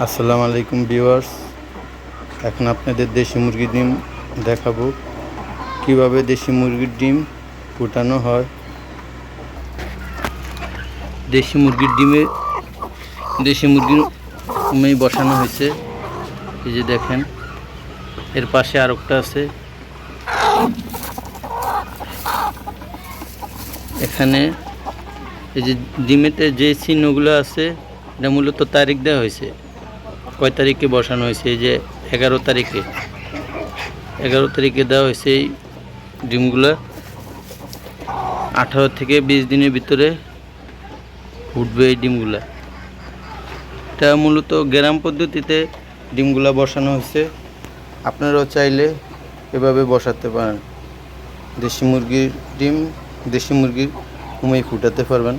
আসসালামু আলাইকুম ভিউয়ার্স। এখন আপনাদের দেশি মুরগির ডিম দেখাবো। কীভাবে দেশি মুরগির ডিম ফুটানো হয়। দেশি মুরগির ডিমে, দেশি মুরগির উমেই বসানো হয়েছে। এই যে দেখেন, এর পাশে আরেকটা আছে। এখানে এই যে ডিমেতে যে চিহ্নগুলো আছে, এটা মূলত তারিখ দেওয়া হয়েছে। কয় তারিখে বসানো হয়েছে? এই যে এগারো তারিখে। এগারো তারিখে দেওয়া হয়েছে এই ডিমগুলো। আঠারো থেকে বিশ দিনের ভিতরে উঠবে এই ডিমগুলো। এটা মূলত গ্রাম পদ্ধতিতে ডিমগুলো বসানো হয়েছে। আপনারাও চাইলে এভাবে বসাতে পারেন। দেশি মুরগির ডিম দেশি মুরগির উমেই ফুটাতে পারবেন।